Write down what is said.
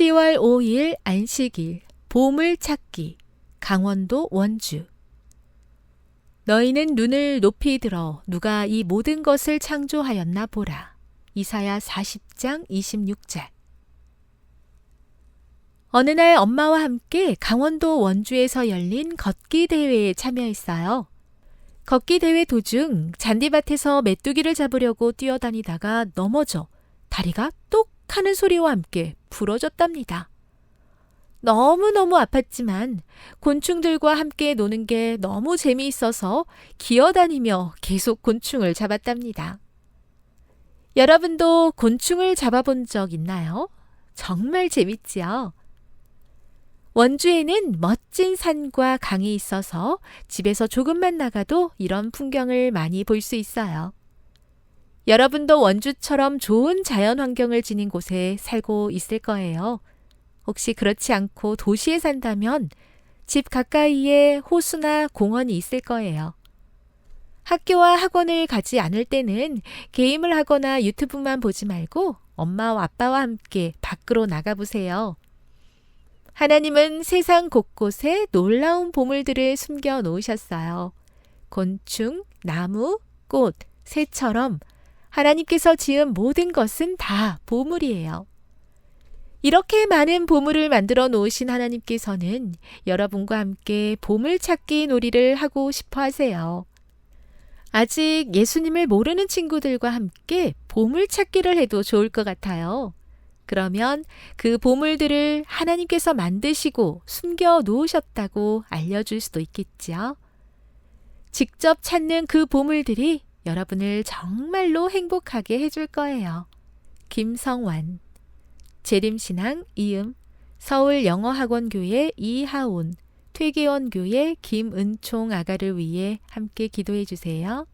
10월 5일 안식일 보물 찾기 강원도 원주 너희는 눈을 높이 들어 누가 이 모든 것을 창조하였나 보라. 이사야 40장 26절 어느 날 엄마와 함께 강원도 원주에서 열린 걷기 대회에 참여했어요. 걷기 대회 도중 잔디밭에서 메뚜기를 잡으려고 뛰어다니다가 넘어져 다리가 똑 하는 소리와 함께 부러졌답니다. 너무너무 아팠지만 곤충들과 함께 노는 게 너무 재미있어서 기어다니며 계속 곤충을 잡았답니다. 여러분도 곤충을 잡아본 적 있나요? 정말 재밌지요? 원주에는 멋진 산과 강이 있어서 집에서 조금만 나가도 이런 풍경을 많이 볼 수 있어요. 여러분도 원주처럼 좋은 자연 환경을 지닌 곳에 살고 있을 거예요. 혹시 그렇지 않고 도시에 산다면 집 가까이에 호수나 공원이 있을 거예요. 학교와 학원을 가지 않을 때는 게임을 하거나 유튜브만 보지 말고 엄마와 아빠와 함께 밖으로 나가보세요. 하나님은 세상 곳곳에 놀라운 보물들을 숨겨 놓으셨어요. 곤충, 나무, 꽃, 새처럼 하나님께서 지은 모든 것은 다 보물이에요. 이렇게 많은 보물을 만들어 놓으신 하나님께서는 여러분과 함께 보물찾기 놀이를 하고 싶어 하세요. 아직 예수님을 모르는 친구들과 함께 보물찾기를 해도 좋을 것 같아요. 그러면 그 보물들을 하나님께서 만드시고 숨겨 놓으셨다고 알려줄 수도 있겠지요. 직접 찾는 그 보물들이 여러분을 정말로 행복하게 해줄 거예요. 김성완 재림신앙 이음 서울영어학원교회 이하온 퇴계원교회 김은총 아가를 위해 함께 기도해 주세요.